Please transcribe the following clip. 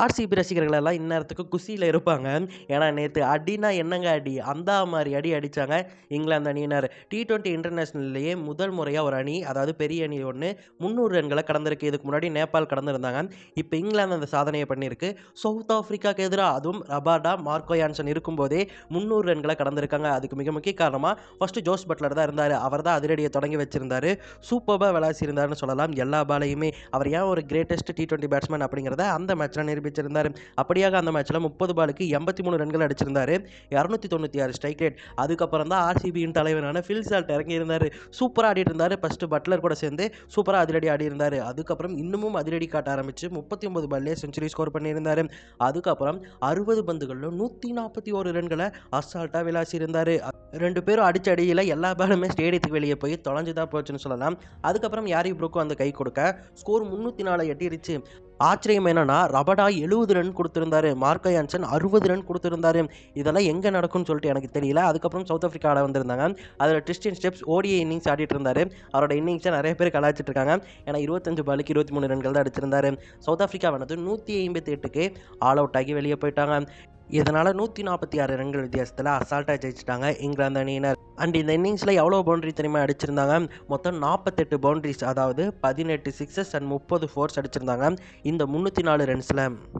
RCB ரசிகர்கள் எல்லாம் இந்நேரத்துக்கு குஷியில் இருப்பாங்க. ஏன்னா நேற்று அடினா என்னங்க அடி? அந்த மாதிரி அடி அடித்தாங்க இங்கிலாந்து அணியினர். டி டுவெண்ட்டி இன்டர்நேஷ்னல்லையே முதல் முறையாக ஒரு அணி அதாவது பெரிய அணி ஒன்று முந்நூறு ரன்களை கடந்திருக்கு. இதுக்கு முன்னாடி நேபாள் கடந்திருந்தாங்க. இப்போ இங்கிலாந்து அந்த சாதனையை பண்ணியிருக்கு. சவுத் ஆஃப்ரிக்காவுக்கு எதிராக அதுவும் ரபாடா மார்க்கோ யான்சன் இருக்கும்போதே முந்நூறு ரன்களை கடந்திருக்காங்க. அதுக்கு மிக முக்கிய காரணமாக ஃபஸ்ட்டு ஜோஸ் பட்லர் தான் இருந்தார். அவர் தான் அதிரடியை தொடங்கி வச்சிருந்தார். சூப்பராக விளாசியிருந்தார்னு சொல்லலாம். எல்லா பாலையுமே அவர் ஏன் ஒரு கிரேட்டஸ்ட் டி டுவெண்ட்டி பேட்ஸ்மேன் அப்படிங்கிறத அந்த மேட்ச்சில் பிச்சிருந்தார் அப்படியாக அந்த மேட்ச்சில் முப்பது பாலுக்கு எண்பத்தி மூணு ரன்கள் அடிச்சிருந்தார். இரநூத்தி தொண்ணூற்றி ஆறு ஸ்ட்ரைக் ரேட் அதுக்கப்புறம் தான் ஆர்சிபியின் தலைவரான ஃபில் சால்ட் இறங்கியிருந்தார். சூப்பராக ஆடிட்டு இருந்தார். ஃபஸ்ட்டு பட்லர் கூட சேர்ந்து சூப்பராக அதிரடி ஆடி இருந்தார் அதுக்கப்புறம் இன்னமும் அதிரடி காட்ட ஆரம்பித்து முப்பத்தி ஒன்பது பால்லே செஞ்சுரி ஸ்கோர் பண்ணியிருந்தார். அதுக்கப்புறம் அறுபது பந்துகளில் நூற்றி நாற்பத்தி ஒரு ரன்களை அசால்ட்டாக விளாசியிருந்தார். ரெண்டு பேரும் அடிச்ச அடியில் எல்லா பாலுமே ஸ்டேடியத்துக்கு வெளியே போய் தொலைஞ்சு தான் போச்சுன்னு சொல்லலாம். அதுக்கப்புறம் யாரி ப்ரூக்கும் அந்த கை கொடுக்க? ஸ்கோர் முந்நூற்றி நாலு எட்டிருச்சு. ஆச்சரியம் என்னன்னா ரபடா எழுபது ரன் கொடுத்துருந்தாரு. மார்க்கோ யான்சன் அறுபது ரன் கொடுத்துருந்தாரு. இதெல்லாம் எங்கே நடக்கும்னு சொல்லிட்டு எனக்கு தெரியல. அதுக்கப்புறம் சவுத் ஆஃப்ரிக்காவில் வந்திருந்தாங்க. அதில் டிஸ்டின் ஸ்டெப்ஸ் ஓடிய இன்னிங்ஸ் ஆடிட்டு இருந்தார். அவரோட இன்னிங்ஸை நிறைய பேர் கலாச்சிட்டு இருக்காங்க. ஏன்னா இருபத்தஞ்சு பாலுக்கு இருபத்தி மூணு ரன்கள் தான் அடிச்சிருந்தாரு. சவுத் ஆஃப்ரிக்காவானது நூற்றி ஐம்பத்தி எட்டுக்கு ஆல் அவுட் ஆகி வெளியே போயிட்டாங்க. இதனால் நூற்றி நாற்பத்தி ஆறு ரன்கள் வித்தியாசத்தில் அசால்ட்டாக ஜெயிச்சிட்டாங்க இங்கிலாந்து அணியினர். அண்ட் இந்த இன்னிங்ஸில் எவ்வளோ பவுண்டரி தெரியுமா அடிச்சிருந்தாங்க? மொத்தம் நாற்பத்தெட்டு பவுண்டரிஸ் அதாவது பதினெட்டு சிக்ஸஸ் அண்ட் முப்பது ஃபோர்ஸ் அடிச்சிருந்தாங்க இந்த முந்நூற்றி நாலு ரன்ஸில்